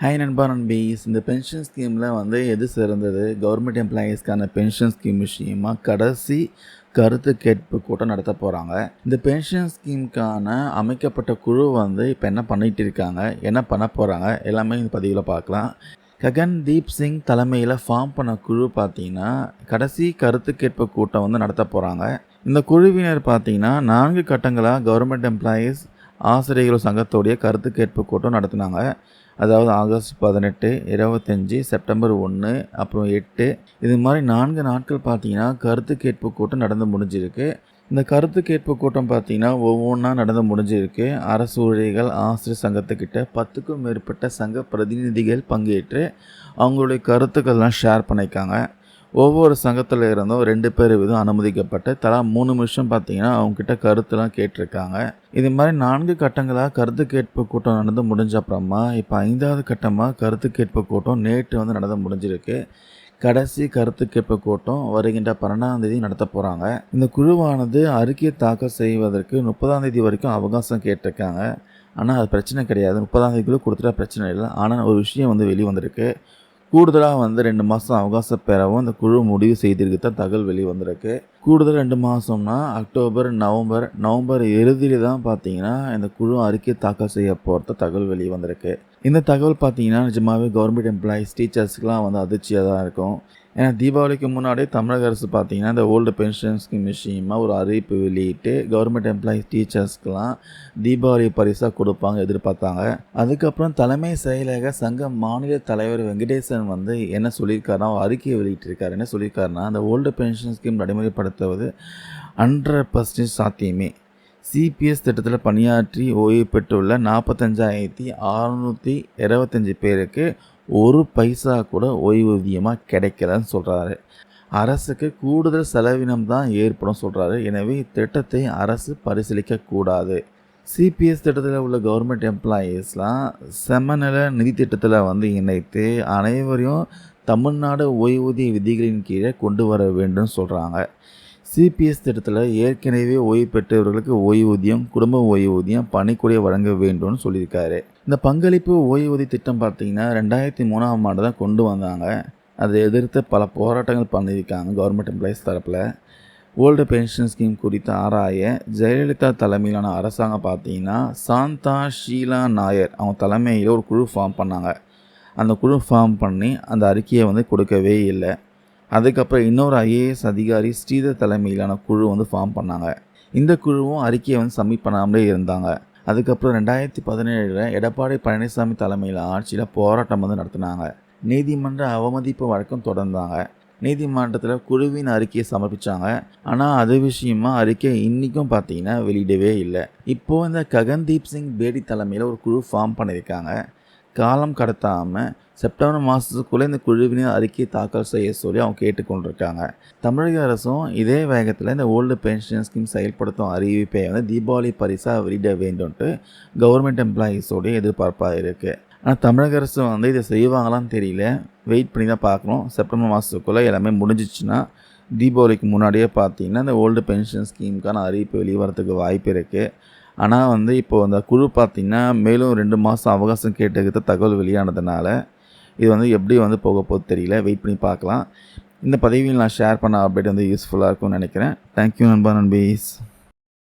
Hi நண்பா நண்பீஸ் இந்த pension ஸ்கீமில் வந்து எது சிறந்தது? கவர்மெண்ட் எம்ப்ளாயீஸ்க்கான பென்ஷன் ஸ்கீம் விஷயமா கடைசி கருத்து கேட்பு கூட்டம் நடத்த போகிறாங்க இந்த பென்ஷன் ஸ்கீமுக்கான அமைக்கப்பட்ட குழு வந்து இப்போ என்ன பண்ணிகிட்டு இருக்காங்க? என்ன பண்ண போகிறாங்க எல்லாமே இந்த பதிவில் பார்க்கலாம். ககன் தீப் சிங் தலைமையில் ஃபார்ம் பண்ண குழு பார்த்தீங்கன்னா கடைசி கருத்து கேட்பு கூட்டம் வந்து நடத்த போகிறாங்க இந்த குழுவினர் பார்த்தீங்கன்னா நான்கு கட்டங்களாக கவர்மெண்ட் எம்ப்ளாயீஸ் ஆசிரியர்கள் சங்கத்தோடைய கருத்து கேட்பு கூட்டம் நடத்தினாங்க. அதாவது ஆகஸ்ட் பதினெட்டு இருபத்தஞ்சி செப்டம்பர் ஒன்று அப்புறம் எட்டு. இது மாதிரி நான்கு நாட்கள் பார்த்தீங்கன்னா கருத்து கேட்பு கூட்டம் நடந்து முடிஞ்சிருக்கு. இந்த கருத்து கேட்பு கூட்டம் பார்த்திங்கன்னா ஒவ்வொன்றா நடந்து முடிஞ்சிருக்கு. அரசு ஊழியர்கள் ஆசிரியர் சங்கத்துக்கிட்ட பத்துக்கும் மேற்பட்ட சங்க பிரதிநிதிகள் பங்கேற்று அவங்களுடைய கருத்துக்கள்லாம் ஷேர் பண்ணியிருக்காங்க. ஒவ்வொரு சங்கத்தில் இருந்தும் ரெண்டு பேர் விதம் அனுமதிக்கப்பட்டு தலா மூணு நிமிஷம் பார்த்தீங்கன்னா அவங்கக்கிட்ட கருத்துலாம் கேட்டிருக்காங்க. இது மாதிரி நான்கு கட்டங்களாக கருத்து கேட்பு கூட்டம் நடந்து முடிஞ்ச அப்புறமா இப்போ ஐந்தாவது கட்டமாக கருத்து கேட்பு கூட்டம் நேற்று வந்து நடந்து முடிஞ்சிருக்கு. கடைசி கருத்து கேட்பு கூட்டம் வருகின்ற பன்னெண்டாம் தேதி நடத்த போகிறாங்க இந்த குழுவானது அறிக்கையை தாக்கல் செய்வதற்கு முப்பதாம் தேதி வரைக்கும் அவகாசம் கேட்டிருக்காங்க. ஆனால் அது பிரச்சனை கிடையாது. முப்பதாம் தேதிக்குள்ளே கொடுத்துட்டா பிரச்சனை இல்லை. ஆனால் ஒரு விஷயம் வந்து வெளிவந்திருக்கு. கூடுதலாக வந்து ரெண்டு மாதம் அவகாசம் பெறவும் அந்த குழு முடிவு செய்திருக்கு. தான் தகவல் வெளி வந்திருக்கு. கூடுதல் ரெண்டு மாதம்னா அக்டோபர் நவம்பர். நவம்பர் இறுதியில் தான் பார்த்தீங்கன்னா இந்த குழு அறிக்கை தாக்கல் செய்ய போகிறத தகவல் வெளியே வந்திருக்கு. இந்த தகவல் பார்த்தீங்கன்னா நிஜமாகவே கவர்மெண்ட் எம்ப்ளாயிஸ் டீச்சர்ஸ்க்குலாம் வந்து அதிர்ச்சியாக தான் இருக்கும். ஏன்னா தீபாவளிக்கு முன்னாடியே தமிழக அரசு பார்த்திங்கன்னா இந்த ஓல்டு பென்ஷன் ஸ்கீம் விஷயமாக ஒரு அறிவிப்பு வெளியிட்டு கவர்மெண்ட் எம்ப்ளாயிஸ் டீச்சர்ஸ்க்கெலாம் தீபாவளி பரிசாக கொடுப்பாங்க எதிர்பார்த்தாங்க. அதுக்கப்புறம் தலைமை செயலக சங்க மாநில தலைவர் வெங்கடேசன் வந்து என்ன சொல்லியிருக்காருன்னா அவர் அறிக்கையை வெளியிட்டிருக்காரு. என்ன சொல்லியிருக்காருன்னா அந்த ஓல்டு பென்ஷன் ஸ்கீம் நடைமுறைப்படுத்துவது ஹண்ட்ரட் பர்சன்டேஜ் சாத்தியமே. சிபிஎஸ் திட்டத்தில் பணியாற்றி ஓய்வு பெற்றுள்ள நாற்பத்தஞ்சாயிரத்தி அறநூற்றி இருபத்தஞ்சி பேருக்கு ஒரு பைசா கூட ஓய்வூதியமாக கிடைக்கலன்னு சொல்கிறாரு அரசுக்கு கூடுதல் செலவினம் தான் ஏற்படும் சொல்கிறாரு எனவே இத்திட்டத்தை அரசு பரிசீலிக்கக்கூடாது சிபிஎஸ் திட்டத்தில் உள்ள கவர்மெண்ட் எம்ப்ளாயீஸ்லாம் செமநல நிதி திட்டத்தில் வந்து இணைத்து அனைவரையும் தமிழ்நாடு ஓய்வூதிய விதிகளின் கீழே கொண்டு வர வேண்டும் சொல்கிறாங்க சிபிஎஸ் திட்டத்தில் ஏற்கனவே ஓய்வு பெற்றவர்களுக்கு ஓய்வூதியம் குடும்ப ஓய்வூதியம் பணிக்குடியை வழங்க வேண்டும்னு சொல்லியிருக்காரு. இந்த பங்களிப்பு ஓய்வூதிய திட்டம் பார்த்தீங்கன்னா ரெண்டாயிரத்தி மூணாம் ஆண்டு தான் கொண்டு வந்தாங்க. அதை எதிர்த்து பல போராட்டங்கள் பண்ணியிருக்காங்க கவர்மெண்ட் எம்ப்ளாயிஸ் தரப்பில். ஓல்டு பென்ஷன் ஸ்கீம் குறித்து ஆராய ஜெயலலிதா தலைமையிலான அரசாங்கம் பார்த்தீங்கன்னா சாந்தா ஷீலா நாயர் அவங்க தலைமையில் ஒரு குழு ஃபார்ம் பண்ணாங்க. அந்த குழு ஃபார்ம் பண்ணி அந்த அறிக்கையை வந்து கொடுக்கவே இல்லை. அதுக்கப்புறம் இன்னொரு ஐஏஎஸ் அதிகாரி ஸ்ரீதர் தலைமையிலான குழு வந்து ஃபார்ம் பண்ணாங்க. இந்த குழுவும் அறிக்கையை வந்து சப்மிட் பண்ணாமலே இருந்தாங்க. அதுக்கப்புறம் ரெண்டாயிரத்தி பதினேழில் எடப்பாடி பழனிசாமி தலைமையில் ஆட்சியில் போராட்டம் வந்து நடத்தினாங்க. நீதிமன்ற அவமதிப்பு வழக்கம் தொடர்ந்தாங்க. நீதிமன்றத்தில் குழுவின் அறிக்கையை சமர்ப்பித்தாங்க ஆனால் அது விஷயமா அறிக்கை இன்றைக்கும் பார்த்தீங்கன்னா வெளியிடவே இல்லை. இப்போது இந்த ககன்தீப் சிங் பேடி தலைமையில் ஒரு குழு ஃபார்ம் பண்ணியிருக்காங்க. காலம் கடத்தாமல் செப்டம்பர் மாதத்துக்குள்ளே இந்த குழுவினர் அறிக்கை தாக்கல் செய்ய சொல்லி அவங்க கேட்டுக்கொண்டிருக்காங்க. தமிழக அரசும் இதே வேகத்தில் இந்த ஓல்டு பென்ஷன் ஸ்கீம் செயல்படுத்தும் அறிவிப்பை வந்து தீபாவளி பரிசாக வெளியிட வேண்டும்ட்டு கவர்மெண்ட் எம்ப்ளாயீஸோடைய எதிர்பார்ப்பாக இருக்குது ஆனால் தமிழக அரசு வந்து இதை செய்வாங்களான்னு தெரியல. வெயிட் பண்ணி தான் பார்க்கணும். செப்டம்பர் மாதத்துக்குள்ளே எல்லாமே முடிஞ்சிச்சுன்னா தீபாவளிக்கு முன்னாடியே பார்த்தீங்கன்னா இந்த ஓல்டு பென்ஷன் ஸ்கீமுக்கான அறிவிப்பு வெளியே வாய்ப்பு இருக்குது ஆனால் வந்து இப்போது அந்த குழு பார்த்திங்கன்னா மேலும் ரெண்டு மாதம் அவகாசம் கேட்டுக்கிட்ட தகவல் வெளியானதுனால இது வந்து எப்படி வந்து போக போகுது தெரியல. வெயிட் பண்ணி பார்க்கலாம். இந்த பதவியில் நான் ஷேர் பண்ண அப்டேட் வந்து யூஸ்ஃபுல்லாக இருக்கும்னு நினைக்கிறேன். தேங்க்யூ நண்பா நண்பீஸ்.